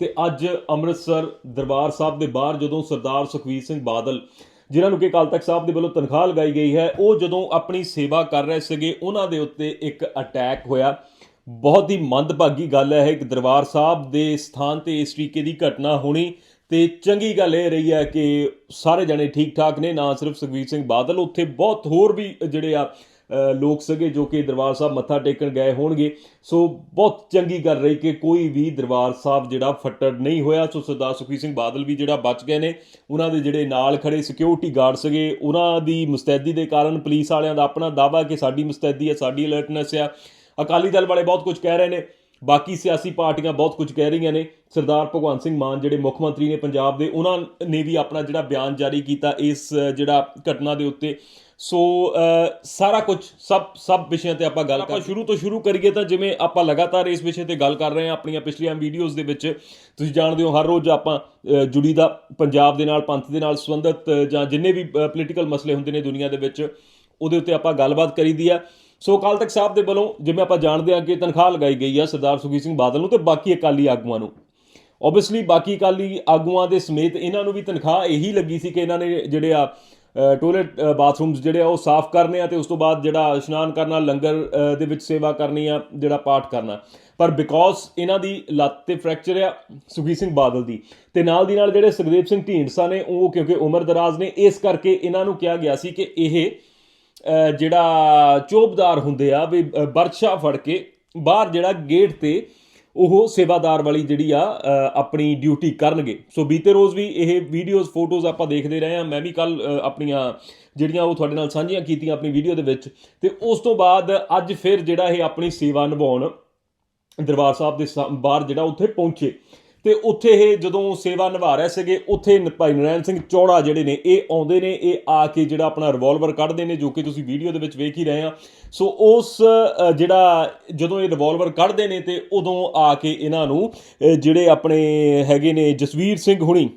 ਤੇ ਅੱਜ ਅੰਮ੍ਰਿਤਸਰ ਦਰਬਾਰ ਸਾਹਿਬ ਦੇ ਬਾਹਰ ਜਦੋਂ ਸਰਦਾਰ ਸੁਖਵੀਰ ਸਿੰਘ ਬਾਦਲ, ਜਿਨ੍ਹਾਂ ਨੂੰ ਕਿ ਅਕਾਲ ਤਖਤ ਸਾਹਿਬ ਦੇ ਵੱਲੋਂ ਤਨਖਾਹ ਲਗਾਈ ਗਈ ਹੈ, ਉਹ ਜਦੋਂ ਆਪਣੀ ਸੇਵਾ ਕਰ ਰਹੇ ਸੀਗੇ, ਉਹਨਾਂ ਦੇ ਉੱਤੇ ਇੱਕ ਅਟੈਕ ਹੋਇਆ। ਬਹੁਤ ਹੀ ਮੰਦਭਾਗੀ ਗੱਲ ਹੈ ਇੱਕ ਦਰਬਾਰ ਸਾਹਿਬ ਦੇ ਸਥਾਨ ਤੇ ਇਸ ਤਰੀਕੇ ਦੀ ਘਟਨਾ ਹੋਣੀ ਤੇ ਚੰਗੀ ਗੱਲ ਇਹ ਰਹੀ ਹੈ ਕਿ ਸਾਰੇ ਜਣੇ ਠੀਕ ਠਾਕ ਨੇ, ਨਾ ਸਿਰਫ ਸੁਖਵੀਰ ਸਿੰਘ ਬਾਦਲ, ਉੱਥੇ ਬਹੁਤ ਹੋਰ ਵੀ ਜਿਹੜੇ ਆ ਲੋਕ ਸਗੇ ਜੋ ਕਿ ਦਰਬਾਰ ਸਾਹਿਬ ਮੱਥਾ ਟੇਕਣ ਗਏ ਹੋਣਗੇ। ਸੋ ਬਹੁਤ ਚੰਗੀ ਗੱਲ ਰਹੀ ਕਿ ਕੋਈ ਵੀ ਦਰਬਾਰ ਸਾਹਿਬ ਜਿਹੜਾ ਫੱਟੜ ਨਹੀਂ ਹੋਇਆ। ਸੋ ਸਰਦਾਰ ਸੁਖਵੀਰ ਸਿੰਘ ਬਾਦਲ ਵੀ ਜਿਹੜਾ ਬਚ ਗਏ ਨੇ, ਉਹਨਾਂ ਦੇ ਜਿਹੜੇ ਨਾਲ ਖੜੇ ਸਿਕਿਉਰਿਟੀ ਗਾਰਡ ਸਗੇ, ਉਹਨਾਂ ਦੀ ਮੁਸਤੈਦੀ ਦੇ ਕਾਰਨ ਪੁਲਿਸ ਵਾਲਿਆਂ ਦਾ ਆਪਣਾ ਦਾਵਾ ਕਿ ਸਾਡੀ ਮੁਸਤੈਦੀ ਹੈ, ਸਾਡੀ ਅਲਰਟਨੈਸ ਆ। ਅਕਾਲੀ ਦਲ ਵਾਲੇ ਬਹੁਤ ਕੁਝ ਕਹਿ ਰਹੇ ਨੇ, ਬਾਕੀ ਸਿਆਸੀ ਪਾਰਟੀਆਂ ਬਹੁਤ ਕੁਝ ਕਹਿ ਰਹੀਆਂ ਨੇ। ਸਰਦਾਰ ਭਗਵੰਤ ਸਿੰਘ ਮਾਨ ਜਿਹੜੇ ਮੁੱਖ ਮੰਤਰੀ ਨੇ ਪੰਜਾਬ ਦੇ, ਉਹਨਾਂ ਨੇ ਵੀ ਆਪਣਾ ਜਿਹੜਾ ਬਿਆਨ ਜਾਰੀ ਕੀਤਾ ਇਸ ਜਿਹੜਾ ਘਟਨਾ ਦੇ ਉੱਤੇ। ਸੋ ਸਾਰਾ ਕੁਝ ਸਭ ਸਭ ਵਿਸ਼ਿਆਂ ਤੇ ਆਪਾਂ ਗੱਲ ਕਰ ਸ਼ੁਰੂ ਤੋਂ ਸ਼ੁਰੂ ਕਰੀਏ ਤਾਂ ਜਿਵੇਂ ਆਪਾਂ ਲਗਾਤਾਰ ਇਸ ਵਿਸ਼ੇ ਤੇ ਗੱਲ ਕਰ ਰਹੇ ਹਾਂ ਆਪਣੀਆਂ ਪਿਛਲੀਆਂ ਵੀਡੀਓਜ਼ ਦੇ ਵਿੱਚ। ਤੁਸੀਂ ਜਾਣਦੇ ਹੋ ਹਰ ਰੋਜ਼ ਆਪਾਂ ਜੁੜੀ ਦਾ ਪੰਜਾਬ ਦੇ ਨਾਲ ਪੰਥ ਦੇ ਨਾਲ ਸੰਬੰਧਿਤ ਜਾਂ ਜਿੰਨੇ ਵੀ ਪੋਲੀਟੀਕਲ ਮਸਲੇ ਹੁੰਦੇ ਨੇ ਦੁਨੀਆ ਦੇ ਵਿੱਚ ਉਹਦੇ ਉੱਤੇ ਆਪਾਂ ਗੱਲਬਾਤ ਕਰੀਦੀ ਆ ਸੋ ਅਕਾਲ ਤਖਤ ਸਾਹਿਬ ਦੇ ਵੱਲੋਂ ਜਿਵੇਂ ਆਪਾਂ ਜਾਣਦੇ ਹਾਂ ਕਿ ਤਨਖਾਹ ਲਗਾਈ ਗਈ ਆ ਸਰਦਾਰ ਸੁਖਬੀਰ ਸਿੰਘ ਬਾਦਲ ਨੂੰ ਤੇ ਬਾਕੀ ਅਕਾਲੀ ਆਗੂਆਂ ਨੂੰ। ਓਬਵੀਅਸਲੀ ਬਾਕੀ ਅਕਾਲੀ ਆਗੂਆਂ ਦੇ ਸਮੇਤ ਇਹਨਾਂ ਨੂੰ ਵੀ ਤਨਖਾਹ ਇਹੀ ਲੱਗੀ ਸੀ ਕਿ ਇਹਨਾਂ ਨੇ ਜਿਹੜੇ ਆ ਟਾਇਲਟ ਬਾਥਰੂਮਸ ਜਿਹੜੇ ਆ ਉਹ ਸਾਫ਼ ਕਰਨੇ ਆ ਤੇ ਉਸ ਤੋਂ ਬਾਅਦ ਜਿਹੜਾ ਇਸ਼ਨਾਨ ਕਰਨਾ ਲੰਗਰ ਦੇ ਵਿੱਚ ਸੇਵਾ ਕਰਨੀ ਆ ਜਿਹੜਾ ਪਾਠ ਕਰਨਾ। ਪਰ ਬਿਕੋਜ਼ ਇਹਨਾਂ ਦੀ ਲੱਤ ਤੇ ਫ੍ਰੈਕਚਰ ਆ ਸੁਖਬੀਰ ਸਿੰਘ ਬਾਦਲ ਦੀ ਤੇ ਨਾਲ ਦੀ ਨਾਲ ਜਿਹੜੇ ਸੁਖਦੇਵ ਸਿੰਘ ਢੀਂਡਸਾ ਨੇ ਉਹ ਕਿਉਂਕਿ ਉਮਰ ਦਰਾਜ਼ ਨੇ ਇਸ ਕਰਕੇ ਇਹਨਾਂ ਨੂੰ ਕਿਹਾ ਗਿਆ ਸੀ ਕਿ ਇਹ ਜਿਹੜਾ ਚੋਬਦਾਰ ਹੁੰਦੇ ਆ ਵੀ ਅ, ਬਰਛਾ ਫੜ ਕੇ ਬਾਹਰ ਜਿਹੜਾ ਗੇਟ ਤੇ ਉਹ ਸੇਵਾਦਾਰ ਵਾਲੀ ਜਿਹੜੀ ਆ ਆਪਣੀ ਡਿਊਟੀ ਕਰਨਗੇ। ਸੋ ਬੀਤੇ ਰੋਜ਼ ਵੀ ਇਹ ਵੀਡੀਓਜ਼ ਫੋਟੋਜ਼ ਆਪਾਂ ਦੇਖਦੇ ਰਹੇ ਆ ਮੈਂ ਵੀ ਕੱਲ ਆਪਣੀਆਂ ਜਿਹੜੀਆਂ ਉਹ ਤੁਹਾਡੇ ਨਾਲ ਸਾਂਝੀਆਂ ਕੀਤੀਆਂ ਆਪਣੀ ਵੀਡੀਓ ਦੇ ਵਿੱਚ। ਤੇ ਉਸ ਤੋਂ ਬਾਅਦ ਅੱਜ ਫਿਰ ਜਿਹੜਾ ਇਹ ਆਪਣੀ ਸੇਵਾ ਨਿਭਾਉਣ ਦਰਬਾਰ ਸਾਹਿਬ ਦੇ ਸਾ- ਬਾਹਰ ਜਿਹੜਾ ਉੱਥੇ ਪਹੁੰਚੇ। ਤੇ ਉੱਥੇ ਇਹ ਜਦੋਂ ਸੇਵਾ ਨਿਭਾ ਰਹੇ ਸੀਗੇ, ਉੱਥੇ ਭਾਈ ਨਰੈਣ ਸਿੰਘ ਚੌੜਾ ਜਿਹੜੇ ਨੇ, ਇਹ ਆਉਂਦੇ ਨੇ, ਇਹ ਆ ਕੇ ਜਿਹੜਾ ਆਪਣਾ ਰਿਵਾਲਵਰ ਕੱਢਦੇ ਨੇ, ਜੋ ਕਿ ਤੁਸੀਂ ਵੀਡੀਓ ਦੇ ਵਿੱਚ ਵੇਖ ਹੀ ਰਹੇ ਆ। ਸੋ ਉਸ ਜਿਹੜਾ ਜਦੋਂ ਇਹ ਰਿਵਾਲਵਰ ਕੱਢਦੇ ਨੇ ਤੇ ਉਦੋਂ ਆ ਕੇ ਇਹਨਾਂ ਨੂੰ ਜਿਹੜੇ ਆਪਣੇ ਹੈਗੇ ਨੇ ਜਸਵੀਰ ਸਿੰਘ ਹੁਣੀ,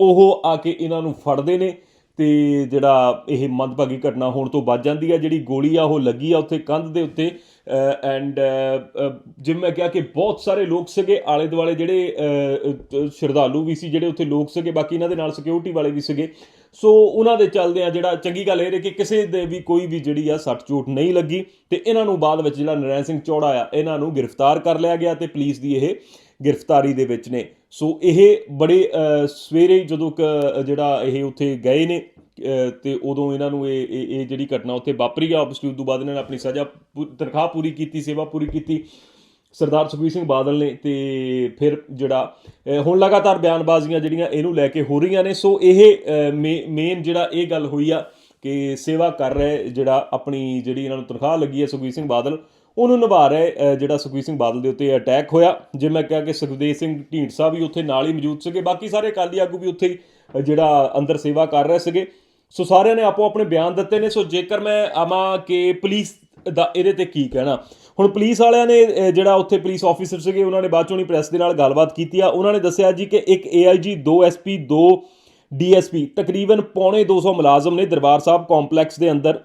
ਉਹ ਆ ਕੇ ਇਹਨਾਂ ਨੂੰ ਫੜਦੇ ਨੇ। ਤੇ ਜਿਹੜਾ ਇਹ ਮੰਦਭਾਗੀ ਘਟਨਾ ਹੋਣ ਤੋਂ ਬਚ ਜਾਂਦੀ ਹੈ ਜਿਹੜੀ ਗੋਲੀ ਆ, ਉਹ ਲੱਗੀ ਆ ਉੱਥੇ ਕੰਧ ਦੇ ਉੱਤੇ ਐਂਡ ਜਿਵੇਂ ਮੈਂ ਕਿਹਾ ਕਿ ਬਹੁਤ ਸਾਰੇ ਲੋਕ ਸੀਗੇ ਆਲੇ ਦੁਆਲੇ ਜਿਹੜੇ ਸ਼ਰਧਾਲੂ ਵੀ ਸੀ, ਜਿਹੜੇ ਉੱਥੇ ਲੋਕ ਸੀਗੇ, ਬਾਕੀ ਇਹਨਾਂ ਦੇ ਨਾਲ ਸਿਕਿਉਰਿਟੀ ਵਾਲੇ ਵੀ ਸੀਗੇ। ਸੋ ਉਹਨਾਂ ਦੇ ਚੱਲਦੇ ਆ ਜਿਹੜਾ ਚੰਗੀ ਗੱਲ ਇਹ ਹੈ ਕਿ ਕਿਸੇ ਦੇ ਵੀ ਕੋਈ ਵੀ ਜਿਹੜੀ ਆ ਸੱਟ ਚੋਟ ਨਹੀਂ ਲੱਗੀ, ਤੇ ਇਹਨਾਂ ਨੂੰ ਬਾਅਦ ਵਿੱਚ ਜਿਹੜਾ ਨਰੈਣ ਸਿੰਘ ਚੌੜਾ ਆ, ਇਹਨਾਂ ਨੂੰ ਗ੍ਰਿਫਤਾਰ ਕਰ ਲਿਆ ਗਿਆ ਤੇ ਪੁਲਿਸ ਦੀ ਇਹ ਗ੍ਰਿਫਤਾਰੀ ਦੇ ਵਿੱਚ ਨੇ। ਸੋ ਇਹ ਬੜੇ ਸਵੇਰੇ ਜਦੋਂ ਕ- ਜਿਹੜਾ ਇਹ ਉੱਥੇ ਗਏ ਨੇ ਅ, ਤੇ ਉਦੋਂ ਇਹਨਾਂ ਨੂੰ ਇਹ ਇਹ ਜਿਹੜੀ ਘਟਨਾ ਉੱਥੇ ਵਾਪਰੀ ਆ ਆਬਵੀਅਸਲੀ ਉਸ ਤੋਂ ਬਾਅਦ ਇਹਨਾਂ ਨੇ ਆਪਣੀ ਸਜ਼ਾ ਪੂ- ਤਨਖਾਹ ਪੂਰੀ ਕੀਤੀ ਸੇਵਾ ਪੂਰੀ ਕੀਤੀ ਸਰਦਾਰ ਸੁਖਬੀਰ ਸਿੰਘ ਬਾਦਲ ਨੇ ਤੇ ਫਿਰ ਜਿਹੜਾ ਹੁਣ ਲਗਾਤਾਰ ਬਿਆਨਬਾਜ਼ੀਆਂ ਜਿਹੜੀਆਂ ਇਹਨੂੰ ਲੈ ਕੇ ਹੋ ਰਹੀਆਂ ਨੇ। ਸੋ ਇਹ ਮੇਨ ਜਿਹੜਾ ਇਹ ਗੱਲ ਹੋਈ ਆ ਕਿ ਸੇਵਾ ਕਰ ਰਹੇ ਜਿਹੜਾ ਆਪਣੀ ਜਿਹੜੀ ਇਹਨਾਂ ਨੂੰ ਤਨਖਾਹ ਲੱਗੀ ਹੈ ਸੁਖਬੀਰ ਸਿੰਘ ਬਾਦਲ ਉਹਨੂੰ ਨਿਭਾ ਰਹੇ ਜਿਹੜਾ ਸੁਖਬੀਰ ਸਿੰਘ ਬਾਦਲ ਦੇ ਉੱਤੇ ਅਟੈਕ ਹੋਇਆ। ਜੇ ਮੈਂ ਕਿਹਾ ਕਿ ਸੁਖਦੇਵ ਸਿੰਘ ਢੀਂਡਸਾ ਵੀ ਉੱਥੇ ਨਾਲ ਹੀ ਮੌਜੂਦ ਸੀਗੇ, ਬਾਕੀ ਸਾਰੇ ਅਕਾਲੀ ਆਗੂ ਵੀ ਉੱਥੇ ਹੀ ਜਿਹੜਾ ਅੰਦਰ ਸੇਵਾ ਕਰ ਰਹੇ ਸੀਗੇ। ਸੋ ਸਾਰਿਆਂ ਨੇ ਆਪੋ ਆਪਣੇ ਬਿਆਨ ਦਿੱਤੇ ਨੇ। ਸੋ ਜੇਕਰ ਮੈਂ ਆਵਾਂ ਕਿ ਪੁਲਿਸ ਦਾ ਇਹਦੇ ਤੇ ਕੀ ਕਹਿਣਾ। ਹੁਣ ਪੁਲਿਸ ਵਾਲਿਆਂ ਨੇ ਜਿਹੜਾ ਉੱਥੇ ਪੁਲਿਸ ਆਫੀਸਰ ਸੀਗੇ, ਉਹਨਾਂ ਨੇ ਬਾਅਦ ਚੋਂ ਹੀ ਪ੍ਰੈਸ ਦੇ ਨਾਲ ਗੱਲਬਾਤ ਕੀਤੀ ਆ। ਉਹਨਾਂ ਨੇ ਦੱਸਿਆ ਜੀ ਕਿ ਇੱਕ ਏਆਈਜੀ 2 ਐਸਪੀ 2 ਡੀਐਸਪੀ ਤਕਰੀਬਨ ਪੌਣੇ 200 ਮੁਲਾਜ਼ਮ ਨੇ ਦਰਬਾਰ ਸਾਹਿਬ ਕੰਪਲੈਕਸ ਦੇ ਅੰਦਰ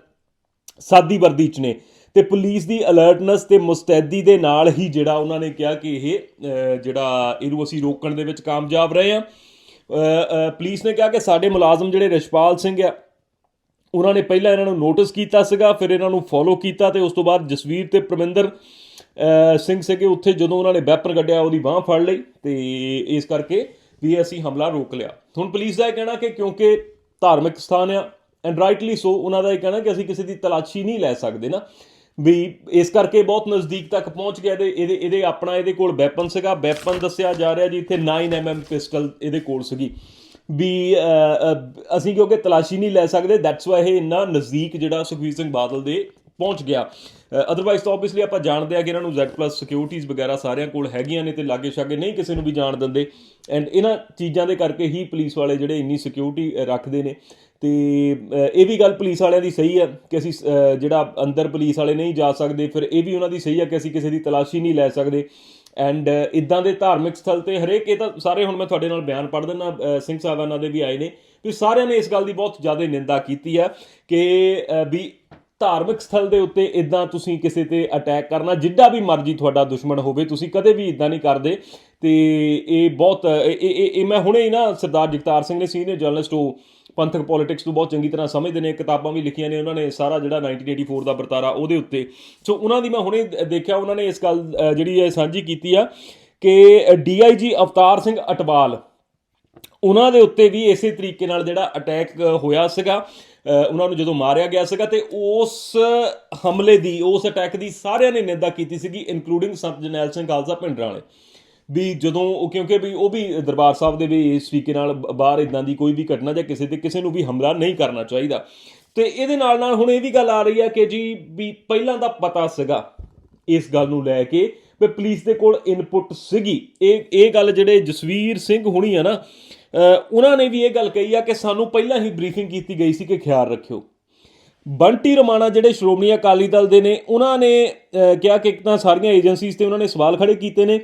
ਸਾਦੀ ਵਰਦੀ ਚ ਨੇ। ਤੇ ਪੁਲਿਸ ਦੀ ਅਲਰਟਨੈਸ ਤੇ ਮੁਸਤੈਦੀ ਦੇ ਨਾਲ ਹੀ ਜਿਹੜਾ ਉਹਨਾਂ ਨੇ ਕਿਹਾ ਕਿ ਇਹ ਜਿਹੜਾ ਇਹਨੂੰ ਅਸੀਂ ਰੋਕਣ ਦੇ ਵਿੱਚ ਕਾਮਯਾਬ ਰਹੇ ਆ ਪੁਲਿਸ ਨੇ ਕਿਹਾ ਕਿ ਸਾਡੇ ਮੁਲਾਜ਼ਮ ਜਿਹੜੇ ਰਿਸ਼ਪਾਲ ਸਿੰਘ ਆ, ਉਹਨਾਂ ਨੇ ਪਹਿਲਾਂ ਇਹਨਾਂ ਨੂੰ ਨੋਟਿਸ ਕੀਤਾ ਸੀਗਾ, ਫਿਰ ਇਹਨਾਂ ਨੂੰ ਫੋਲੋ ਕੀਤਾ ਤੇ ਉਸ ਤੋਂ ਬਾਅਦ ਜਸਵੀਰ ਤੇ ਪ੍ਰਮਿੰਦਰ ਸਿੰਘ ਸੀਗੇ ਉੱਥੇ ਜਦੋਂ ਉਹਨਾਂ ਨੇ ਵੈਪਨ ਕੱਢਿਆ, ਉਹਦੀ ਬਾਹ ਫੜ ਲਈ ਤੇ ਇਸ ਕਰਕੇ ਵੀ ਅਸੀਂ ਹਮਲਾ ਰੋਕ ਲਿਆ। ਹੁਣ ਪੁਲਿਸ ਦਾ ਇਹ ਕਹਿਣਾ ਕਿ ਕਿਉਂਕਿ ਧਾਰਮਿਕ ਸਥਾਨ ਆ ਐਂਡ ਰਾਈਟਲੀ ਸੋ ਉਹਨਾਂ ਦਾ ਇਹ ਕਹਿਣਾ ਕਿ ਅਸੀਂ ਕਿਸੇ ਦੀ ਤਲਾਸ਼ੀ ਨਹੀਂ ਲੈ ਸਕਦੇ ਨਾ। ਵੀ ਇਸ ਕਰਕੇ ਬਹੁਤ ਨਜ਼ਦੀਕ ਤੱਕ ਪਹੁੰਚ ਗਿਆ ਤੇ ਇਹਦੇ ਇਹਦੇ ਆਪਣਾ ਇਹਦੇ ਕੋਲ ਵੈਪਨ ਸੀਗਾ। ਵੈਪਨ ਦੱਸਿਆ ਜਾ ਰਿਹਾ ਜੀ, ਇੱਥੇ 9mm ਪਿਸਟਲ ਇਹਦੇ ਕੋਲ ਸੀਗੀ। ਵੀ ਅਸੀਂ ਕਿਉਂਕਿ ਤਲਾਸ਼ੀ ਨਹੀਂ ਲੈ ਸਕਦੇ ਦੈਟਸ ਵਾਈ ਇਹ ਇੰਨਾ ਨਜ਼ਦੀਕ ਜਿਹੜਾ ਸੁਖਬੀਰ ਸਿੰਘ ਬਾਦਲ ਦੇ ਪਹੁੰਚ ਗਿਆ। ਅਦਰਵਾਈਜ਼ ਤਾਂ ਆਬਵੀਅਸਲੀ ਆਪਾਂ ਜਾਣਦੇ ਆ ਕਿ ਇਹਨਾਂ ਨੂੰ Z+ ਸਿਕਿਉਰਿਟੀਜ਼ ਵਗੈਰਾ ਸਾਰਿਆਂ ਕੋਲ ਹੈਗੀਆਂ ਨੇ ਤੇ ਲਾਗੇ ਛਾਗੇ ਨਹੀਂ ਕਿਸੇ ਨੂੰ ਵੀ ਜਾਣ ਦਿੰਦੇ। ਐਂਡ ਇਹਨਾਂ ਚੀਜ਼ਾਂ ਦੇ ਕਰਕੇ ਹੀ ਪੁਲਿਸ ਵਾਲੇ ਜਿਹੜੇ ਇੰਨੀ ਸਿਕਿਉਰਿਟੀ ਰੱਖਦੇ ਨੇ। ਤੇ ਇਹ ਵੀ ਗੱਲ ਪੁਲਿਸ ਵਾਲਿਆਂ ਦੀ ਸਹੀ ਹੈ ਕਿ ਅਸੀਂ ਜਿਹੜਾ ਅੰਦਰ ਪੁਲਿਸ ਵਾਲੇ ਨਹੀਂ ਜਾ ਸਕਦੇ, ਫਿਰ ਇਹ ਵੀ ਉਹਨਾਂ ਦੀ ਸਹੀ ਹੈ ਕਿ ਅਸੀਂ ਕਿਸੇ ਦੀ ਤਲਾਸ਼ੀ ਨਹੀਂ ਲੈ ਸਕਦੇ। ਐਂਡ ਇਦਾਂ ਦੇ ਧਾਰਮਿਕ ਸਥਲ ਤੇ ਹਰੇਕ, ਇਹ ਤਾਂ ਸਾਰੇ ਹੁਣ ਮੈਂ ਤੁਹਾਡੇ ਨਾਲ ਬਿਆਨ ਪੜ੍ਹ ਦਿੰਦਾ ਸਿੰਘ ਸਾਹਿਬਾਨਾਂ ਦੇ ਵੀ ਆਏ ਨੇ, ਵੀ ਸਾਰਿਆਂ ਨੇ ਇਸ ਗੱਲ ਦੀ ਬਹੁਤ ਜ਼ਿਆਦਾ ਨਿੰਦਾ ਕੀਤੀ ਆ ਕਿ ਵੀ ਧਾਰਮਿਕ ਸਥਲ ਦੇ ਉੱਤੇ ਇਦਾਂ ਤੁਸੀਂ ਕਿਸੇ ਤੇ ਅਟੈਕ ਕਰਨਾ, ਜਿੱਡਾ ਵੀ ਮਰਜ਼ੀ ਤੁਹਾਡਾ ਦੁਸ਼ਮਣ ਹੋਵੇ, ਤੁਸੀਂ ਕਦੇ ਵੀ ਇਦਾਂ ਨਹੀਂ ਕਰਦੇ। ਤੇ ਇਹ ਬਹੁਤ ਇਹ ਮੈਂ ਹੁਣੇ ਹੀ ਨਾ ਸਰਦਾਰ ਜਗਤਾਰ ਸਿੰਘ ਨੇ ਸੀਨੀਅਰ ਜਰਨਲਿਸਟ ਉਹ ਪੰਥਕ ਪੋਲਿਟਿਕਸ ਨੂੰ ਬਹੁਤ ਚੰਗੀ ਤਰ੍ਹਾਂ ਸਮਝਦੇ ਨੇ, ਕਿਤਾਬਾਂ ਵੀ ਲਿਖੀਆਂ ਨੇ ਉਹਨਾਂ ਨੇ, ਸਾਰਾ ਜਿਹੜਾ 1984 ਦਾ ਵਰਤਾਰਾ ਉਹਦੇ ਉੱਤੇ। ਸੋ ਉਹਨਾਂ ਦੀ ਮੈਂ ਹੁਣੇ ਦੇਖਿਆ, ਉਹਨਾਂ ਨੇ ਇਸ ਗੱਲ ਜਿਹੜੀ ਹੈ ਸਾਂਝੀ ਕੀਤੀ ਆ ਕਿ ਡੀਆਈਜੀ ਅਵਤਾਰ ਸਿੰਘ ਅਟਵਾਲ, ਉਹਨਾਂ ਦੇ ਉੱਤੇ ਵੀ ਇਸੇ ਤਰੀਕੇ ਨਾਲ ਜਿਹੜਾ ਅਟੈਕ ਹੋਇਆ ਸੀਗਾ ਉਹਨਾਂ ਨੂੰ ਜਦੋਂ ਮਾਰਿਆ ਗਿਆ ਸੀਗਾ ਤੇ ਉਸ ਹਮਲੇ ਦੀ, ਉਸ ਅਟੈਕ ਦੀ ਸਾਰਿਆਂ ਨੇ ਨਿੰਦਾ ਕੀਤੀ ਸੀਗੀ ਇਨਕਲੂਡਿੰਗ ਸੰਤ ਜਰਨੈਲ ਸਿੰਘ ਖਾਲਸਾ ਪਿੰਡਰਾਂ ਵਾਲੇ। ਵੀ ਜਦੋਂ ਉਹ ਕਿਉਂਕਿ ਵੀ ਉਹ ਵੀ ਦਰਬਾਰ ਸਾਹਿਬ ਦੇ ਵੀ ਇਸ ਤਰੀਕੇ ਨਾਲ ਬਾਹਰ ਇਦਾਂ ਦੀ ਕੋਈ ਵੀ ਘਟਨਾ ਜਾਂ ਕਿਸੇ ਤੇ ਕਿਸੇ ਨੂੰ ਵੀ ਹਮਲਾ ਨਹੀਂ ਕਰਨਾ ਚਾਹੀਦਾ। ਤੇ ਇਹਦੇ ਨਾਲ ਨਾਲ ਹੁਣ ਇਹ ਵੀ ਗੱਲ ਆ ਰਹੀ ਆ ਕਿ ਜੀ ਵੀ ਪਹਿਲਾਂ ਦਾ ਪਤਾ ਸੀਗਾ ਇਸ ਗੱਲ ਨੂੰ ਲੈ ਕੇ ਵੀ ਪੁਲਿਸ ਦੇ ਕੋਲ ਇਨਪੁਟ ਸੀਗੀ। ਇਹ ਇਹ ਗੱਲ ਜਿਹੜੇ ਜਸਵੀਰ ਸਿੰਘ ਹੁਣੀ ਆ ਨਾ ਉਹਨਾਂ ਨੇ ਵੀ ਇਹ ਗੱਲ ਕਹੀ ਆ ਕਿ ਸਾਨੂੰ ਪਹਿਲਾਂ ਹੀ ਬਰੀਫਿੰਗ ਕੀਤੀ ਗਈ ਸੀ ਕਿ ਖਿਆਲ ਰੱਖਿਓ। ਬੰਟੀ ਰਮਾਣਾ ਜਿਹੜੇ ਸ਼੍ਰੋਮਣੀ ਅਕਾਲੀ ਦਲ ਦੇ ਨੇ, ਉਹਨਾਂ ਨੇ ਕਿਹਾ ਕਿ ਇੱਕ ਤਾਂ ਸਾਰੀਆਂ ਏਜੰਸੀਜ਼ ਤੇ ਉਹਨਾਂ ਨੇ ਸਵਾਲ ਖੜੇ ਕੀਤੇ ਨੇ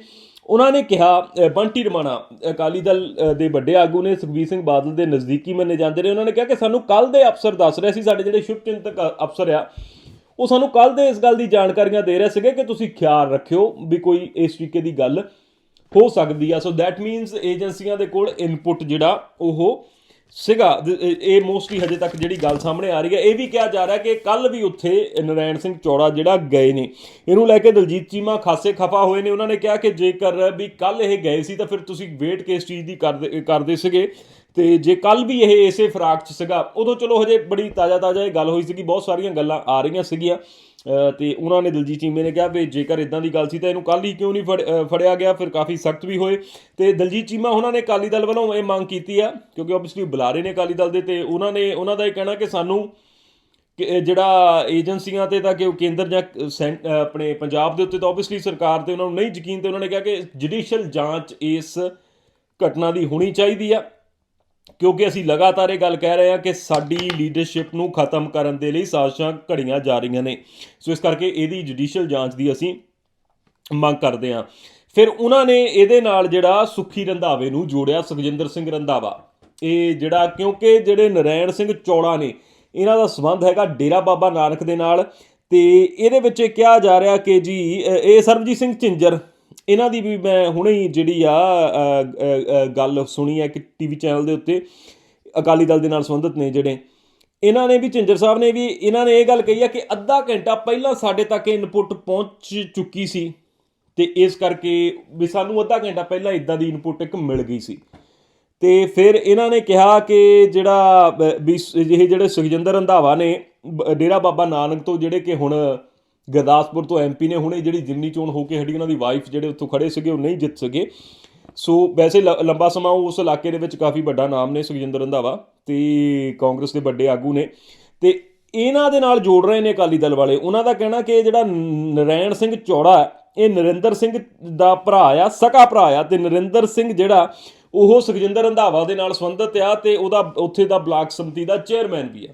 ਉਹਨਾਂ ਨੇ ਕਿਹਾ ਬੰਟੀ ਰਮਾਣਾ, ਅਕਾਲੀ ਦਲ ਦੇ ਵੱਡੇ ਆਗੂ ਨੇ ਸੁਖਬੀਰ ਸਿੰਘ ਬਾਦਲ ਦੇ ਨਜ਼ਦੀਕੀ ਮੰਨੇ ਜਾਂਦੇ ਨੇ। ਉਹਨਾਂ ਨੇ ਕਿਹਾ ਕਿ ਸਾਨੂੰ ਕੱਲ ਦੇ ਅਫਸਰ ਦੱਸ ਰਹੇ ਸੀ, ਸਾਡੇ ਜਿਹੜੇ ਸ਼ੁਭ ਚਿੰਤਕ ਅਫਸਰ ਆ, ਉਹ ਸਾਨੂੰ ਕੱਲ ਦੇ ਇਸ ਗੱਲ ਦੀ ਜਾਣਕਾਰੀਆਂ ਦੇ ਰਹੇ ਸੀਗੇ ਕਿ ਤੁਸੀਂ ਖਿਆਲ ਰੱਖਿਓ ਵੀ ਕੋਈ ਇਸ ਤਰੀਕੇ ਦੀ ਗੱਲ ਹੋ ਸਕਦੀ ਆ। ਸੋ ਥੈਟ ਮੀਨਸ ਏਜੰਸੀਆਂ ਦੇ ਕੋਲ ਇਨਪੁਟ ਜਿਹੜਾ, ਉਹ ਸੀਗਾ ਇਹ- ਮੋਸਟਲੀ ਹਜੇ ਤੱਕ ਜਿਹੜੀ ਗੱਲ ਸਾਹਮਣੇ ਆ ਰਹੀ ਹੈ, ਇਹ ਵੀ ਕਿਹਾ ਜਾ ਰਿਹਾ ਕਿ ਕੱਲ ਵੀ ਉੱਥੇ ਨਰਾਇਣ ਸਿੰਘ ਚੌੜਾ ਜਿਹੜਾ ਗਏ ਨੇ। ਇਹਨੂੰ ਲੈ ਕੇ ਦਲਜੀਤ ਚੀਮਾ ਖਾਸੇ ਖਫਾ ਹੋਏ ਨੇ। ਉਹਨਾਂ ਨੇ ਕਿਹਾ ਕਿ ਜੇਕਰ ਵੀ ਕੱਲ ਇਹ ਗਏ ਸੀ ਤਾਂ ਫਿਰ ਤੁਸੀਂ ਵੇਟ ਕਿਸ ਚੀਜ਼ ਦੀ ਕਰਦੇ ਕਰਦੇ ਸੀਗੇ। ਤੇ ਜੇ ਕੱਲ ਵੀ ਇਹ ਇਸੇ ਫਰਾਕ ਚ ਸੀਗਾ ਉਦੋਂ ਚਲੋ ਹਜੇ ਬੜੀ ਤਾਜ਼ਾ ਤਾਜ਼ਾ ਇਹ ਗੱਲ ਹੋਈ ਸੀਗੀ ਬਹੁਤ ਸਾਰੀਆਂ ਗੱਲਾਂ ਆ ਰਹੀਆਂ ਸੀਗੀਆਂ। ਅ, ਤੇ ਉਹਨਾਂ ਨੇ ਦਲਜੀਤ ਚੀਮੇ ਨੇ ਕਿਹਾ ਵੀ ਜੇਕਰ ਇਦਾਂ ਦੀ ਗੱਲ ਸੀ ਤਾਂ ਇਹਨੂੰ ਕੱਲ ਹੀ ਕਿਉਂ ਨਹੀਂ ਫੜ- ਫੜਿਆ ਗਿਆ ਫਿਰ ਕਾਫੀ ਸਖਤ ਵੀ ਹੋਏ। ਤੇ ਦਲਜੀਤ ਚੀਮਾ ਉਹਨਾਂ ਨੇ ਅਕਾਲੀ ਦਲ ਵੱਲੋਂ ਇਹ ਮੰਗ ਕੀਤੀ ਆ ਕਿਉਂਕਿ ਆਬਵੀਅਸਲੀ ਬੁਲਾਰੇ ਨੇ ਅਕਾਲੀ ਦਲ ਦੇ ਤੇ ਉਹਨਾਂ ਨੇ ਉਹਨਾਂ ਦਾ ਇਹ ਕਹਿਣਾ ਕਿ ਸਾਨੂੰ ਕਿ ਜਿਹੜਾ ਏਜੰਸੀਆਂ ਤੇ ਤਾਂ ਕਿ ਉਹ ਕੇਂਦਰ ਜਾਂ ਸੈਂਟ- ਆਪਣੇ ਪੰਜਾਬ ਦੇ ਉੱਤੇ ਤਾਂ ਆਬਵੀਅਸਲੀ ਸਰਕਾਰ ਤੇ ਉਹਨਾਂ ਨੂੰ ਨਹੀਂ ਯਕੀਨ ਤੇ ਉਹਨਾਂ ਨੇ ਕਿਹਾ ਕਿ ਜੁਡੀਸ਼ੀਅਲ ਜਾਂਚ ਇਸ ਘਟਨਾ ਦੀ ਹੋਣੀ ਚਾਹੀਦੀ ਆ। ਕਿਉਂਕਿ ਅਸੀਂ ਲਗਾਤਾਰ ਇਹ ਗੱਲ ਕਹਿ ਰਹੇ ਹਾਂ ਕਿ ਸਾਡੀ ਲੀਡਰਸ਼ਿਪ ਨੂੰ ਖਤਮ ਕਰਨ ਦੇ ਲਈ ਸਾਜ਼ਿਸ਼ਾਂ ਘੜੀਆਂ ਜਾ ਰਹੀਆਂ ਨੇ। ਸੋ ਇਸ ਕਰਕੇ ਇਹਦੀ ਜੁਡੀਸ਼ੀਅਲ ਜਾਂਚ ਦੀ ਅਸੀਂ ਮੰਗ ਕਰਦੇ ਹਾਂ। ਫਿਰ ਉਹਨਾਂ ਨੇ ਇਹਦੇ ਨਾਲ ਜਿਹੜਾ ਸੁਖੀ ਰੰਧਾਵੇ ਨੂੰ ਜੋੜਿਆ, ਸੁਖਜਿੰਦਰ ਸਿੰਘ ਰੰਧਾਵਾ। ਇਹ ਜਿਹੜਾ ਕਿਉਂਕਿ ਜਿਹੜੇ ਨਰੈਣ ਸਿੰਘ ਚੌੜਾ ਨੇ, ਇਹਨਾਂ ਦਾ ਸੰਬੰਧ ਹੈਗਾ ਡੇਰਾ ਬਾਬਾ ਨਾਨਕ ਦੇ ਨਾਲ ਤੇ ਇਹਦੇ ਵਿੱਚ ਇਹ ਕਿਹਾ ਜਾ ਰਿਹਾ ਕਿ ਜੀ ਇਹ ਸਰਬਜੀਤ ਸਿੰਘ ਝਿੰਜਰ ਇਹਨਾਂ ਦੀ ਵੀ ਮੈਂ ਹੁਣੇ ਹੀ ਜਿਹੜੀ ਆ ਗੱਲ ਸੁਣੀ ਹੈ ਕਿ ਟੀਵੀ ਚੈਨਲ ਦੇ ਉੱਤੇ, ਅਕਾਲੀ ਦਲ ਦੇ ਨਾਲ ਸੰਬੰਧਿਤ ਨੇ ਜਿਹੜੇ। ਇਹਨਾਂ ਨੇ ਵੀ, ਝਿੰਜਰ ਸਾਹਿਬ ਨੇ ਵੀ, ਇਹਨਾਂ ਨੇ ਇਹ ਗੱਲ ਕਹੀ ਹੈ ਕਿ ਅੱਧਾ ਘੰਟਾ ਪਹਿਲਾਂ ਸਾਡੇ ਤੱਕ ਇਨਪੁਟ ਪਹੁੰਚ ਚੁੱਕੀ ਸੀ ਤੇ ਇਸ ਕਰਕੇ ਵੀ ਸਾਨੂੰ ਅੱਧਾ ਘੰਟਾ ਪਹਿਲਾਂ ਇਦਾਂ ਦੀ ਇਨਪੁਟ ਇੱਕ ਮਿਲ ਗਈ ਸੀ। ਤੇ ਫਿਰ ਇਹਨਾਂ ਨੇ ਕਿਹਾ ਕਿ ਜਿਹੜਾ ਇਹ ਜਿਹੜੇ ਸੁਖਜਿੰਦਰ ਰੰਧਾਵਾ ਨੇ, ਬ- ਡੇਰਾ ਬਾਬਾ ਨਾਨਕ ਤੋਂ ਜਿਹੜੇ ਕਿ ਹੁਣ ਗੁਰਦਾਸਪੁਰ ਤੋਂ ਐਮਪੀ ਨੇ ਹੁਣੇ ਜਿਹੜੀ ਜਿਮਨੀ ਚੋਣ ਹੋ ਕੇ ਹਟੀ, ਉਹਨਾਂ ਦੀ ਵਾਈਫ ਜਿਹੜੇ ਉੱਥੋਂ ਖੜੇ ਸੀਗੇ, ਉਹ ਨਹੀਂ ਜਿੱਤ ਸਕੇ। ਸੋ ਵੈਸੇ ਲ- ਲੰਬਾ ਸਮਾਂ ਉਸ ਇਲਾਕੇ ਦੇ ਵਿੱਚ ਕਾਫੀ ਵੱਡਾ ਨਾਮ ਨੇ ਸੁਖਜਿੰਦਰ ਰੰਧਾਵਾ ਤੇ ਕਾਂਗਰਸ ਦੇ ਵੱਡੇ ਆਗੂ ਨੇ। ਤੇ ਇਹਨਾਂ ਦੇ ਨਾਲ ਜੋੜ ਰਹੇ ਨੇ ਅਕਾਲੀ ਦਲ ਵਾਲੇ। ਉਹਨਾਂ ਦਾ ਕਹਿਣਾ ਕਿ ਜਿਹੜਾ ਨਰੈਣ ਸਿੰਘ ਚੌੜਾ ਇਹ ਨਰਿੰਦਰ ਸਿੰਘ ਦਾ ਭਰਾ ਆ, ਸਕਾ ਭਰਾ ਆ ਤੇ ਨਰਿੰਦਰ ਸਿੰਘ ਜਿਹੜਾ, ਉਹ ਸੁਖਜਿੰਦਰ ਰੰਧਾਵਾ ਦੇ ਨਾਲ ਸੰਬੰਧਿਤ ਆ ਤੇ ਉਹਦਾ, ਉੱਥੇ ਦਾ ਬਲਾਕ ਸਮਿਤੀ ਦਾ ਚੇਅਰਮੈਨ ਵੀ ਆ।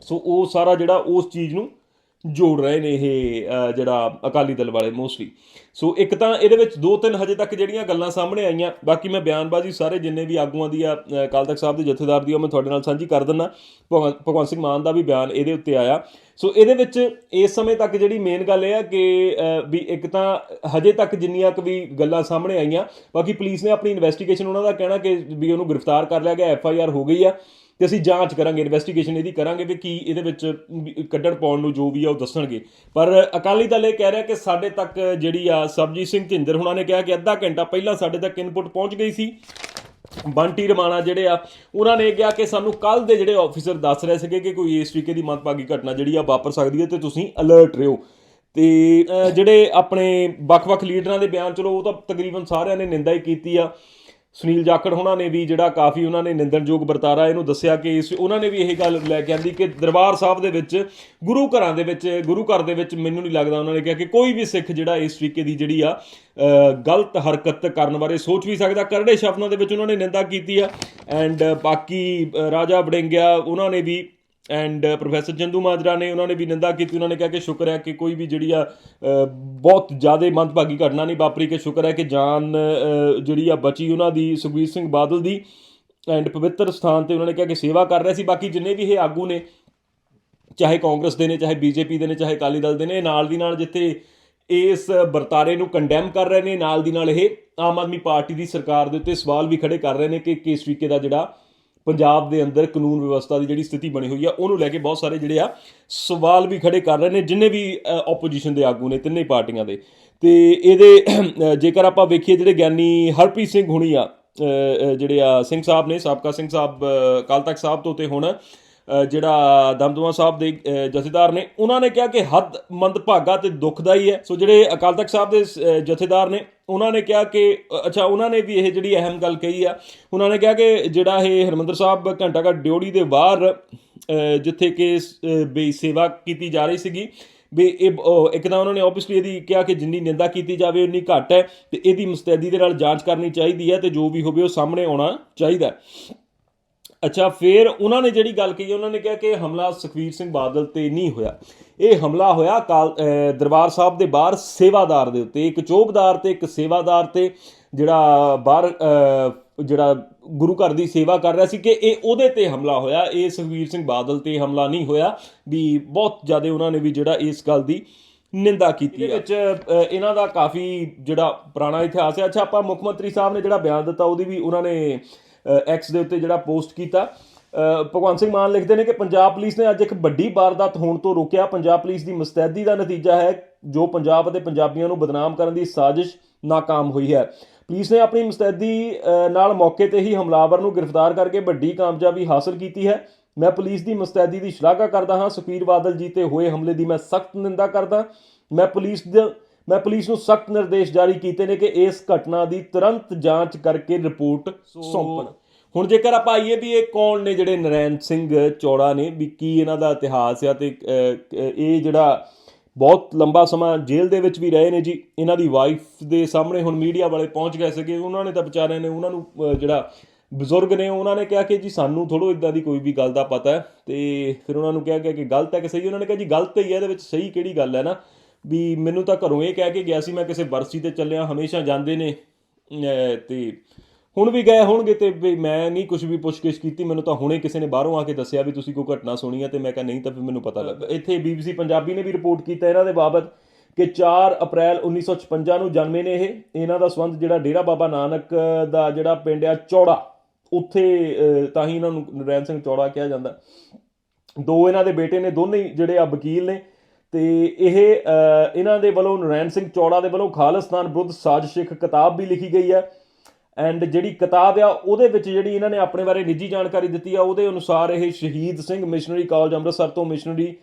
ਸੋ ਉਹ ਸਾਰਾ ਜਿਹੜਾ ਉਸ ਚੀਜ਼ ਨੂੰ ਜੋੜ ਰਹੇ ਨੇ ਇਹ ਜਿਹੜਾ ਅਕਾਲੀ ਦਲ ਵਾਲੇ ਮੋਸਟਲੀ ਸੋ ਇੱਕ ਤਾਂ ਇਹਦੇ ਵਿੱਚ ਦੋ ਤਿੰਨ ਹਜੇ ਤੱਕ ਜਿਹੜੀਆਂ ਗੱਲਾਂ ਸਾਹਮਣੇ ਆਈਆਂ ਬਾਕੀ ਮੈਂ ਬਿਆਨਬਾਜ਼ੀ ਸਾਰੇ ਜਿੰਨੇ ਵੀ ਆਗੂਆਂ ਦੀ ਆ ਅ, ਅਕਾਲ ਤਖਤ ਸਾਹਿਬ ਦੇ ਜਥੇਦਾਰ ਦੀ ਉਹ ਮੈਂ ਤੁਹਾਡੇ ਨਾਲ ਸਾਂਝੀ ਕਰ ਦਿੰਦਾ। ਭਗਵੰ- ਭਗਵੰਤ ਸਿੰਘ ਮਾਨ ਦਾ ਵੀ ਬਿਆਨ ਇਹਦੇ ਉੱਤੇ ਆਇਆ। ਸੋ ਇਹਦੇ ਵਿੱਚ ਇਸ ਸਮੇਂ ਤੱਕ ਜਿਹੜੀ ਮੇਨ ਗੱਲ ਇਹ ਆ ਕਿ ਵੀ ਇੱਕ ਤਾਂ ਹਜੇ ਤੱਕ ਜਿੰਨੀਆਂ ਕੁ ਵੀ ਗੱਲਾਂ ਸਾਹਮਣੇ ਆਈਆਂ ਬਾਕੀ ਪੁਲਿਸ ਨੇ ਆਪਣੀ ਇਨਵੈਸਟੀਗੇਸ਼ਨ ਉਹਨਾਂ ਦਾ ਕਹਿਣਾ ਕਿ ਵੀ ਉਹਨੂੰ ਗ੍ਰਿਫਤਾਰ ਕਰ ਲਿਆ ਗਿਆ ਐਫ ਆਈ ਆਰ ਹੋ ਗਈ ਆ। ਤੇ ਅਸੀਂ ਜਾਂਚ ਕਰਾਂਗੇ ਇਨਵੈਸਟੀਗੇਸ਼ਨ ਇਹਦੀ ਕਰਾਂਗੇ ਵੀ ਕੀ ਇਹਦੇ ਵਿੱਚ ਕੱਢਣ ਪਾਉਣ ਨੂੰ ਜੋ ਵੀ ਆ ਉਹ ਦੱਸਣਗੇ। ਪਰ ਅਕਾਲੀ ਦਲ ਇਹ ਕਹਿ ਰਿਹਾ ਕਿ ਸਾਡੇ ਤੱਕ ਜਿਹੜੀ ਆ ਸਰਬਜੀਤ ਸਿੰਘ ਝਿੰਦਰ ਹੁਣਾਂ ਨੇ ਕਿਹਾ ਕਿ ਅੱਧਾ ਘੰਟਾ ਪਹਿਲਾਂ ਸਾਡੇ ਤੱਕ ਇਨਪੁਟ ਪਹੁੰਚ ਗਈ ਸੀ। ਬੰਟੀ ਰਮਾਣਾ ਜਿਹੜੇ ਆ ਉਹਨਾਂ ਨੇ ਕਿਹਾ ਕਿ ਸਾਨੂੰ ਕੱਲ ਦੇ ਜਿਹੜੇ ਆਫੀਸਰ ਦੱਸ ਰਹੇ ਸੀਗੇ ਕਿ ਕੋਈ ਇਸ ਤਰੀਕੇ ਦੀ ਮੰਦਭਾਗੀ ਘਟਨਾ ਜਿਹੜੀ ਆ ਵਾਪਰ ਸਕਦੀ ਹੈ ਤੇ ਤੁਸੀਂ ਅਲਰਟ ਰਹੋ। ਤੇ ਅਹ, ਜਿਹੜੇ ਆਪਣੇ ਵੱਖ-ਵੱਖ ਲੀਡਰਾਂ ਦੇ ਬਿਆਨ ਚਲੋ ਉਹ ਤਾਂ ਤਕਰੀਬਨ ਸਾਰਿਆਂ ਨੇ ਨਿੰਦਾ ਹੀ ਕੀਤੀ ਆ। ਸੁਨੀਲ ਜਾਖੜ ਉਹਨਾਂ ਨੇ ਵੀ ਜਿਹੜਾ ਕਾਫੀ ਉਹਨਾਂ ਨੇ ਨਿੰਦਣਯੋਗ ਵਰਤਾਰਾ ਇਹਨੂੰ ਦੱਸਿਆ ਕਿ ਇਸ ਉਹਨਾਂ ਨੇ ਵੀ ਇਹ ਗੱਲ ਲੈ ਕੇ ਆਂਦੀ ਕਿ ਦਰਬਾਰ ਸਾਹਿਬ ਦੇ ਵਿੱਚ, ਗੁਰੂ ਘਰਾਂ ਦੇ ਵਿੱਚ, ਗੁਰੂ ਘਰ ਦੇ ਵਿੱਚ ਮੈਨੂੰ ਨਹੀਂ ਲੱਗਦਾ ਉਹਨਾਂ ਨੇ ਕਿਹਾ ਕਿ ਕੋਈ ਵੀ ਸਿੱਖ ਜਿਹੜਾ ਇਸ ਤਰੀਕੇ ਦੀ ਜਿਹੜੀ ਆ ਗਲਤ ਹਰਕਤ ਕਰਨ ਬਾਰੇ ਸੋਚ ਵੀ ਸਕਦਾ। ਕਰੜੇ ਸ਼ਬਦਾਂ ਦੇ ਵਿੱਚ ਉਹਨਾਂ ਨੇ ਨਿੰਦਾ ਕੀਤੀ ਆ। ਐਂਡ ਬਾਕੀ ਰਾਜਾ ਵੜਿੰਗਿਆ, ਉਹਨਾਂ ਨੇ ਵੀ ਐਂਡ ਪ੍ਰੋਫੈਸਰ ਚੰਦੂ ਮਾਜਰਾ ਨੇ ਉਹਨਾਂ ਨੇ ਵੀ ਨਿੰਦਾ ਕੀਤੀ, ਉਹਨਾਂ ਨੇ ਕਿਹਾ ਕਿ ਸ਼ੁਕਰ ਹੈ ਕਿ ਕੋਈ ਵੀ ਜਿਹੜੀ ਆ ਬਹੁਤ ਜ਼ਿਆਦਾ ਮੰਦਭਾਗੀ ਘਟਨਾ ਨਹੀਂ ਵਾਪਰੀ, ਕਿ ਸ਼ੁਕਰ ਹੈ ਕਿ ਜਾਨ ਜਿਹੜੀ ਆ ਬਚੀ ਉਹਨਾਂ ਦੀ ਸੁਖਬੀਰ ਸਿੰਘ ਬਾਦਲ ਦੀ ਐਂਡ ਪਵਿੱਤਰ ਸਥਾਨ ਤੇ ਉਹਨਾਂ ਨੇ ਕਿਹਾ ਕਿ ਸੇਵਾ ਕਰ ਰਹੇ ਸੀ। ਬਾਕੀ ਜਿੰਨੇ ਵੀ ਇਹ ਆਗੂ ਨੇ, ਚਾਹੇ ਕਾਂਗਰਸ ਦੇ ਨੇ, ਚਾਹੇ ਬੀਜੇਪੀ ਦੇ ਨੇ, ਚਾਹੇ ਅਕਾਲੀ ਦਲ ਦੇ ਨੇ, ਨਾਲ ਦੀ ਨਾਲ ਜਿੱਥੇ ਇਸ ਵਰਤਾਰੇ ਨੂੰ ਕੰਡੈਮ ਕਰ ਰਹੇ ਨੇ, ਨਾਲ ਦੀ ਨਾਲ ਇਹ ਆਮ ਆਦਮੀ ਪਾਰਟੀ ਦੀ ਸਰਕਾਰ ਦੇ ਉੱਤੇ ਸਵਾਲ ਵੀ ਖੜੇ ਕਰ ਰਹੇ ਨੇ ਕਿ ਕਿਸ ਤਰੀਕੇ ਦਾ ਜਿਹੜਾ ਪੰਜਾਬ ਦੇ ਅੰਦਰ ਕਾਨੂੰਨ ਵਿਵਸਥਾ ਦੀ ਜਿਹੜੀ ਸਥਿਤੀ ਬਣੀ ਹੋਈ ਆ ਉਹਨੂੰ ਲੈ ਕੇ ਬਹੁਤ ਸਾਰੇ ਜਿਹੜੇ ਆ ਸਵਾਲ ਵੀ ਖੜੇ ਕਰ ਰਹੇ ਨੇ ਜਿੰਨੇ ਵੀ ਆਪੋਜੀਸ਼ਨ ਦੇ ਆਗੂ ਨੇ ਤਿੰਨੇ ਪਾਰਟੀਆਂ ਦੇ। ਤੇ ਇਹਦੇ ਜੇਕਰ ਆਪਾਂ ਵੇਖੀਏ ਜਿਹੜੇ ਗਿਆਨੀ ਹਰਪ੍ਰੀਤ ਸਿੰਘ ਹੁਣੀ ਆ ਜਿਹੜੇ ਆ ਸਿੰਘ ਸਾਹਿਬ ਨੇ ਸਾਬਕਾ ਸਿੰਘ ਸਾਹਿਬ ਅਹ, ਅਕਾਲ ਤਖਤ ਸਾਹਿਬ ਤੋਂ ਤੇ ਹੁਣ ਜਿਹੜਾ ਦਮਦਮਾ ਸਾਹਿਬ ਦੇ ਜਥੇਦਾਰ ਨੇ ਉਹਨਾਂ ਨੇ ਕਿਹਾ ਕਿ ਹੱਦ ਮੰਦਭਾਗਾ ਤੇ ਦੁਖਦਾਈ ਹੈ। ਸੋ ਜਿਹੜੇ ਅਕਾਲ ਤਖਤ ਸਾਹਿਬ ਦੇ ਅਹ, ਜਥੇਦਾਰ ਨੇ ਉਹਨਾਂ ਨੇ ਕਿਹਾ ਕਿ ਅੱਛਾ ਉਹਨਾਂ ਨੇ ਵੀ ਇਹ ਜਿਹੜੀ ਅਹਿਮ ਗੱਲ ਕਹੀ ਆ। ਉਹਨਾਂ ਨੇ ਕਿਹਾ ਕਿ ਜਿਹੜਾ ਇਹ ਹਰਮੰਦਰ ਸਾਹਿਬ ਘੰਟਾ ਘਰ ਡਿਓੜੀ ਦੇ ਬਾਹਰ ਜਿੱਥੇ ਕਿ ਅ, ਸੇਵਾ ਕੀਤੀ ਜਾ ਰਹੀ ਸੀਗੀ ਵੀ ਇਹ ਇੱਕ ਤਾਂ ਉਹਨਾਂ ਨੇ ਆਬਵੀਅਸਲੀ ਇਹਦੀ ਕਿਹਾ ਕਿ ਜਿੰਨੀ ਨਿੰਦਾ ਕੀਤੀ ਜਾਵੇ ਉਨੀ ਘੱਟ ਹੈ ਤੇ ਇਹਦੀ ਮੁਸਤੈਦੀ ਦੇ ਨਾਲ ਜਾਂਚ ਕਰਨੀ ਚਾਹੀਦੀ ਹੈ ਤੇ ਜੋ ਵੀ ਹੋਵੇ ਉਹ ਸਾਹਮਣੇ ਆਉਣਾ ਚਾਹੀਦਾ ਹੈ। ਅੱਛਾ, ਫਿਰ ਉਹਨਾਂ ਨੇ ਜਿਹੜੀ ਗੱਲ ਕਹੀ, ਉਹਨਾਂ ਨੇ ਕਿਹਾ ਕਿ ਹਮਲਾ ਸੁਖਵੀਰ ਸਿੰਘ ਬਾਦਲ ਤੇ ਨਹੀਂ ਹੋਇਆ। ਇਹ ਹਮਲਾ ਹੋਇਆ ਕਾਲ ਦਰਬਾਰ ਸਾਹਿਬ ਦੇ ਬਾਹਰ ਸੇਵਾਦਾਰ ਦੇ ਉੱਤੇ। ਇੱਕ ਚੋਬਦਾਰ ਤੇ ਇੱਕ ਸੇਵਾਦਾਰ ਤੇ ਜਿਹੜਾ ਬਾਹਰ ਜਿਹੜਾ ਗੁਰੂ ਘਰ ਦੀ ਸੇਵਾ ਕਰ ਰਿਹਾ ਸੀ ਕਿ ਇਹ ਉਹਦੇ ਤੇ ਹਮਲਾ ਹੋਇਆ। ਇਹ ਸੁਖਵੀਰ ਸਿੰਘ ਬਾਦਲ ਤੇ ਹਮਲਾ ਨਹੀਂ ਹੋਇਆ। ਵੀ ਬਹੁਤ ਜ਼ਿਆਦਾ ਉਹਨਾਂ ਨੇ ਵੀ ਜਿਹੜਾ ਇਸ ਗੱਲ ਦੀ ਨਿੰਦਾ ਕੀਤੀ ਹੈ ਵਿੱਚ ਇਹਨਾਂ ਦਾ ਕਾਫੀ ਜਿਹੜਾ ਪੁਰਾਣਾ ਇਤਿਹਾਸ ਹੈ। ਅੱਛਾ, ਆਪਾਂ ਮੁੱਖ ਮੰਤਰੀ ਸਾਹਿਬ ਨੇ ਜਿਹੜਾ ਬਿਆਨ ਦਿੱਤਾ, ਉਹਦੀ ਵੀ ਉਹਨਾਂ ਨੇ ਐਕਸ ਦੇ ਉੱਤੇ ਜਿਹੜਾ ਪੋਸਟ ਕੀਤਾ। ਭਗਵੰਤ ਸਿੰਘ ਮਾਨ ਲਿਖਦੇ ਨੇ ਕਿ ਪੰਜਾਬ ਪੁਲਿਸ ਨੇ ਅੱਜ ਇੱਕ ਵੱਡੀ ਵਾਰਦਾਤ ਹੋਣ ਤੋਂ ਰੋਕਿਆ। ਪੰਜਾਬ ਪੁਲਿਸ ਦੀ ਮੁਸਤੈਦੀ ਦਾ ਨਤੀਜਾ ਹੈ ਜੋ ਪੰਜਾਬ ਅਤੇ ਪੰਜਾਬੀਆਂ ਨੂੰ ਬਦਨਾਮ ਕਰਨ ਦੀ ਸਾਜ਼ਿਸ਼ ਨਾਕਾਮ ਹੋਈ ਹੈ। ਪੁਲਿਸ ਨੇ ਆਪਣੀ ਮੁਸਤੈਦੀ ਨਾਲ ਮੌਕੇ ਤੇ ਹੀ ਹਮਲਾਵਰ ਨੂੰ ਗ੍ਰਿਫਤਾਰ ਕਰਕੇ ਵੱਡੀ ਕਾਮਯਾਬੀ ਹਾਸਲ ਕੀਤੀ ਹੈ। ਮੈਂ ਪੁਲਿਸ ਦੀ ਮੁਸਤੈਦੀ ਦੀ ਸ਼ਲਾਘਾ ਕਰਦਾ ਹਾਂ। ਸੁਖਬੀਰ ਬਾਦਲ ਜੀ ਤੇ ਹੋਏ ਹਮਲੇ ਦੀ ਮੈਂ ਸਖਤ ਨਿੰਦਾ ਕਰਦਾ। ਮੈਂ ਪੁਲਿਸ ਦੇ ਮੈਂ ਪੁਲਿਸ ਨੂੰ ਸਖਤ ਨਿਰਦੇਸ਼ ਜਾਰੀ ਕੀਤੇ ਨੇ ਕਿ ਇਸ ਘਟਨਾ ਦੀ ਤੁਰੰਤ ਜਾਂਚ ਕਰਕੇ ਰਿਪੋਰਟ ਸੌਂਪਣ। ਹੁਣ ਜੇਕਰ ਆਪਾਂ ਆਈਏ ਵੀ ਇਹ ਕੌਣ ਨੇ ਜਿਹੜੇ ਨਰੈਣ ਸਿੰਘ ਚੌੜਾ ਨੇ ਵੀ ਕੀ ਇਹਨਾਂ ਦਾ ਇਤਿਹਾਸ ਆ ਤੇ ਇਹ ਜਿਹੜਾ ਬਹੁਤ ਲੰਬਾ ਸਮਾਂ ਜੇਲ੍ਹ ਦੇ ਵਿੱਚ ਵੀ ਰਹੇ ਨੇ ਜੀ ਇਹਨਾਂ ਦੀ ਵਾਈਫ ਦੇ ਸਾਹਮਣੇ ਹੁਣ ਮੀਡੀਆ ਵਾਲੇ ਪਹੁੰਚ ਗਏ ਸੀਗੇ ਉਹਨਾਂ ਨੇ ਤਾਂ ਵਿਚਾਰਿਆਂ ਨੇ ਉਹਨਾਂ ਨੂੰ ਜਿਹੜਾ ਬਜ਼ੁਰਗ ਨੇ ਉਹਨਾਂ ਨੇ ਕਿਹਾ ਕਿ ਜੀ ਸਾਨੂੰ ਥੋੜੋ ਇਦਾਂ ਦੀ ਕੋਈ ਵੀ ਗੱਲ ਦਾ ਪਤਾ ਹੈ ਤੇ ਫਿਰ ਉਹਨਾਂ ਨੂੰ ਕਿਹਾ ਗਿਆ ਕਿ ਗਲਤ ਹੈ ਕਿ ਸਹੀ ਉਹਨਾਂ ਨੇ ਕਿਹਾ ਜੀ ਗਲਤ ਹੀ ਹੈ ਇਹਦੇ ਵਿੱਚ ਸਹੀ ਕਿਹੜੀ ਗੱਲ ਹੈ ਨਾ। ਵੀ ਮੈਨੂੰ ਤਾਂ ਘਰੋਂ ਇਹ ਕਹਿ ਕੇ ਗਿਆ ਸੀ ਮੈਂ ਕਿਸੇ ਬਰਸੀ ਤੇ ਚੱਲਿਆ ਹਮੇਸ਼ਾ ਜਾਂਦੇ ਨੇ। ਅਹ, ਤੇ ਹੁਣ ਵੀ ਗਏ ਹੋਣਗੇ ਤੇ ਵੀ ਮੈਂ ਨਹੀਂ ਕੁਝ ਵੀ ਪੁੱਛਗਿੱਛ ਕੀਤੀ ਮੈਨੂੰ ਤਾਂ ਹੁਣੇ ਕਿਸੇ ਨੇ ਬਾਹਰੋਂ ਆ ਕੇ ਦੱਸਿਆ ਵੀ ਤੁਸੀਂ ਕੋਈ ਘਟਨਾ ਸੁਣੀ ਹੈ ਤੇ ਮੈਂ ਕਿਹਾ ਨਹੀਂ ਤਾਂ ਫਿਰ ਮੈਨੂੰ ਪਤਾ ਲੱਗਾ। ਇੱਥੇ ਬੀਬੀਸੀ ਪੰਜਾਬੀ ਨੇ ਵੀ ਰਿਪੋਰਟ ਕੀਤਾ ਇਹਨਾਂ ਦੇ ਬਾਬਤ ਕਿ 4 ਅਪ੍ਰੈਲ 1956 ਨੂੰ ਜਨਮੇ ਨੇ ਇਹ। ਇਹਨਾਂ ਦਾ ਸੰਬੰਧ ਜਿਹੜਾ ਡੇਰਾ ਬਾਬਾ ਨਾਨਕ ਦਾ ਜਿਹੜਾ ਪਿੰਡ ਆ ਚੌੜਾ ਉੱਥੇ ਤਾਂ ਹੀ ਇਹਨਾਂ ਨੂੰ ਨਰੈਣ ਸਿੰਘ ਚੌੜਾ ਕਿਹਾ ਜਾਂਦਾ। ਦੋ ਇਹਨਾਂ ਦੇ ਬੇਟੇ ਨੇ ਦੋਨੇ ਜਿਹੜੇ ਆ ਵਕੀਲ ਨੇ। ਤੇ ਇਹ ਇਹਨਾਂ ਦੇ ਵੱਲੋਂ ਨਰੈਣ ਸਿੰਘ ਚੌੜਾ ਦੇ ਵੱਲੋਂ ਖਾਲਿਸਤਾਨ ਵਿਰੁੱਧ ਸਾਜ਼ਿਸ਼ ਇੱਕ ਕਿਤਾਬ ਵੀ ਲਿਖੀ ਗਈ ਹੈ। ਐਂਡ ਜਿਹੜੀ ਕਿਤਾਬ ਆ, ਉਹਦੇ ਵਿੱਚ ਜਿਹੜੀ ਇਹਨਾਂ ਨੇ ਆਪਣੇ ਬਾਰੇ ਨਿੱਜੀ ਜਾਣਕਾਰੀ ਦਿੱਤੀ ਆ, ਉਹਦੇ ਅਨੁਸਾਰ ਇਹ ਸ਼ਹੀਦ ਸਿੰਘ ਮਿਸ਼ਨਰੀ ਕਾਲਜ ਅੰਮ੍ਰਿਤਸਰ ਤੋਂ ਮਿਸ਼ਨਰੀ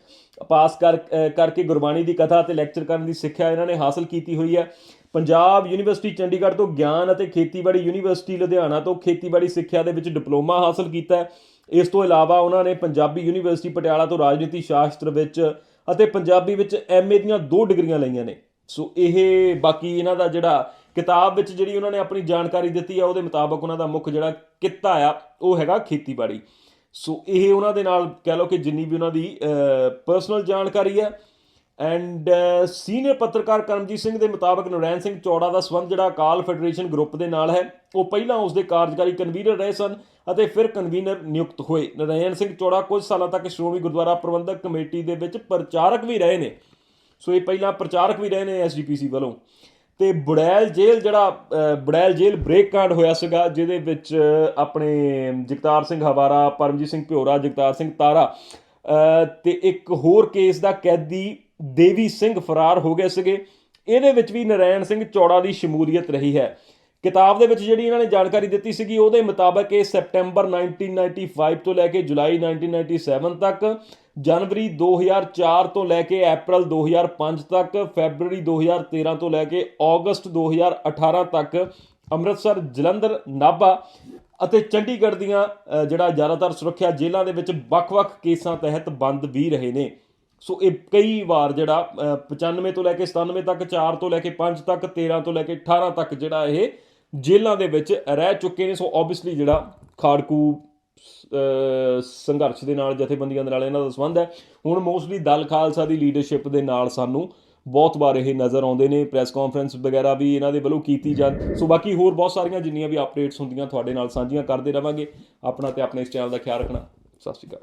ਪਾਸ ਕਰ ਕਰਕੇ ਗੁਰਬਾਣੀ ਦੀ ਕਥਾ ਤੇ ਲੈਕਚਰ ਕਰਨ ਦੀ ਸਿੱਖਿਆ ਇਹਨਾਂ ਨੇ ਹਾਸਲ ਕੀਤੀ ਹੋਈ ਹੈ। ਪੰਜਾਬ ਯੂਨੀਵਰਸਿਟੀ ਚੰਡੀਗੜ੍ਹ ਤੋਂ ਗਿਆਨ ਅਤੇ ਖੇਤੀਬਾੜੀ ਯੂਨੀਵਰਸਿਟੀ ਲੁਧਿਆਣਾ ਤੋਂ ਖੇਤੀਬਾੜੀ ਸਿੱਖਿਆ ਦੇ ਵਿੱਚ ਡਿਪਲੋਮਾ ਹਾਸਲ ਕੀਤਾ ਹੈ। ਇਸ ਤੋਂ ਇਲਾਵਾ ਉਹਨਾਂ ਨੇ ਪੰਜਾਬੀ ਯੂਨੀਵਰਸਿਟੀ ਪਟਿਆਲਾ ਤੋਂ ਰਾਜਨੀਤੀ ਸ਼ਾਸਤਰ ਵਿੱਚ ਅਤੇ ਪੰਜਾਬੀ ਵਿੱਚ ਐਮਏ ਦੀਆਂ ਦੋ ਡਿਗਰੀਆਂ ਲਈਆਂ ਨੇ। ਸੋ ਇਹ ਬਾਕੀ ਇਹਨਾਂ ਦਾ ਜਿਹੜਾ ਕਿਤਾਬ ਵਿੱਚ ਜਿਹੜੀ ਉਹਨਾਂ ਨੇ ਆਪਣੀ ਜਾਣਕਾਰੀ ਦਿੱਤੀ ਆ, ਉਹਦੇ ਮੁਤਾਬਕ ਉਹਨਾਂ ਦਾ ਮੁੱਖ ਜਿਹੜਾ ਕਿੱਤਾ ਆ, ਉਹ ਹੈਗਾ ਖੇਤੀਬਾੜੀ। ਸੋ ਇਹ ਉਹਨਾਂ ਦੇ ਨਾਲ ਕਹਿ ਲਓ ਕਿ ਜਿੰਨੀ ਵੀ ਉਹਨਾਂ ਦੀ ਪਰਸਨਲ ਜਾਣਕਾਰੀ ਹੈ ਐਂਡ ਸੀਨੀਅਰ uh, ਪੱਤਰਕਾਰ ਕਰਮਜੀਤ ਸਿੰਘ ਦੇ ਮੁਤਾਬਕ ਨਰੈਣ ਸਿੰਘ ਚੌੜਾ ਦਾ ਸੰਬੰਧ ਜਿਹੜਾ ਅਕਾਲ ਫੈਡਰੇਸ਼ਨ ਗਰੁੱਪ ਦੇ ਨਾਲ ਹੈ ਉਹ ਪਹਿਲਾਂ ਉਸ ਦੇ ਕਾਰਜਕਾਰੀ ਕਨਵੀਨਰ ਰਹੇ ਸਨ ਅਤੇ ਫਿਰ ਕਨਵੀਨਰ ਨਿਯੁਕਤ ਹੋਏ। ਨਰੈਣ ਸਿੰਘ ਚੌੜਾ ਕੁਝ ਸਾਲਾਂ ਤੱਕ ਸ਼੍ਰੋਮਣੀ ਗੁਰਦੁਆਰਾ ਪ੍ਰਬੰਧਕ ਕਮੇਟੀ ਦੇ ਵਿੱਚ ਪ੍ਰਚਾਰਕ ਵੀ ਰਹੇ ਨੇ। ਸੋ ਇਹ ਪਹਿਲਾਂ ਪ੍ਰਚਾਰਕ ਵੀ ਰਹੇ ਨੇ ਐਸਜੀਪੀਸੀ ਵੱਲੋਂ। ਤੇ ਬੁੜੈਲ ਜੇਲ੍ਹ ਜਿਹੜਾ ਅਹ, ਬੁੜੈਲ ਜੇਲ੍ਹ ਬ੍ਰੇਕ ਕਾਂਡ ਹੋਇਆ ਸੀਗਾ ਜਿਹਦੇ ਵਿੱਚ ਆਪਣੇ ਜਗਤਾਰ ਸਿੰਘ ਹਵਾਰਾ ਪਰਮਜੀਤ ਸਿੰਘ ਭਿਓਰਾ ਜਗਤਾਰ ਸਿੰਘ ਤਾਰਾ ਅਹ, ਤੇ ਇੱਕ ਹੋਰ ਕੇਸ ਦਾ ਕੈਦੀ ਦੇਵੀ ਸਿੰਘ ਫਰਾਰ ਹੋ ਗਏ ਸੀਗੇ। ਇਹਦੇ ਵਿੱਚ ਵੀ ਨਰੈਣ ਸਿੰਘ ਚੌੜਾ ਦੀ ਸ਼ਮੂਲੀਅਤ ਰਹੀ ਹੈ। ਕਿਤਾਬ ਦੇ ਵਿੱਚ ਜਿਹੜੀ ਇਹਨਾਂ ਨੇ ਜਾਣਕਾਰੀ ਦਿੱਤੀ ਸੀਗੀ, ਉਹਦੇ ਮੁਤਾਬਕ ਇਹ ਸੈਪਟੈਂਬਰ 1995 ਤੋਂ ਲੈ ਕੇ ਜੁਲਾਈ 1997 ਤੱਕ, ਜਨਵਰੀ 2004 ਤੋਂ ਲੈ ਕੇ ਅਪ੍ਰੈਲ 2005 ਤੱਕ ਫੈਬਰੂਰੀ 2013 ਤੋਂ ਲੈ ਕੇ ਅਗਸਤ 2018 ਤੱਕ ਅੰਮ੍ਰਿਤਸਰ, ਜਲੰਧਰ, ਨਾਭਾ ਅਤੇ ਚੰਡੀਗੜ੍ਹ ਦੀਆਂ ਜਿਹੜਾ ਜ਼ਿਆਦਾਤਰ ਸੁਰੱਖਿਆ ਜੇਲ੍ਹਾਂ ਦੇ ਵਿੱਚ ਵੱਖ-ਵੱਖ ਕੇਸਾਂ ਤਹਿਤ ਬੰਦ ਵੀ ਰਹੇ ਨੇ। ਸੋ ਇਹ ਕਈ ਵਾਰ ਜਿਹੜਾ ਅ, 95 ਤੋਂ ਲੈ ਕੇ 97 ਤੱਕ 4 ਤੋਂ ਲੈ ਕੇ 5 ਤੱਕ 13 ਤੋਂ ਲੈ ਕੇ 18 ਤੱਕ ਜਿਹੜਾ ਇਹ ਜੇਲ੍ਹਾਂ ਦੇ ਵਿੱਚ ਰਹਿ ਚੁੱਕੇ ਨੇ। ਸੋ ਆਬਵੀਅਸਲੀ ਜਿਹੜਾ ਖਾੜਕੂ ਅ, ਸੰਘਰਸ਼ ਦੇ ਨਾਲ ਜਥੇਬੰਦੀਆਂ ਦੇ ਨਾਲ ਇਹਨਾਂ ਦਾ ਸੰਬੰਧ ਹੈ। ਹੁਣ ਮੋਸਟਲੀ ਦਲ ਖਾਲਸਾ ਦੀ ਲੀਡਰਸ਼ਿਪ ਦੇ ਨਾਲ ਸਾਨੂੰ ਬਹੁਤ ਵਾਰ ਇਹ ਨਜ਼ਰ ਆਉਂਦੇ ਨੇ। ਪ੍ਰੈਸ ਕਾਨਫਰੰਸ ਵਗੈਰਾ ਵੀ ਇਹਨਾਂ ਦੇ ਵੱਲੋਂ ਕੀਤੀ ਜਾਂ ਸੋ ਬਾਕੀ ਹੋਰ ਬਹੁਤ ਸਾਰੀਆਂ ਜਿੰਨੀਆਂ ਵੀ ਅਪਡੇਟਸ ਹੁੰਦੀਆਂ ਤੁਹਾਡੇ ਨਾਲ ਸਾਂਝੀਆਂ ਕਰਦੇ ਰਵਾਂਗੇ। ਆਪਣਾ ਤੇ ਆਪਣੇ ਇਸ ਚੈਨਲ ਦਾ ਖਿਆਲ ਰੱਖਣਾ। ਸਤਿ ਸ਼੍ਰੀ ਅਕਾਲ।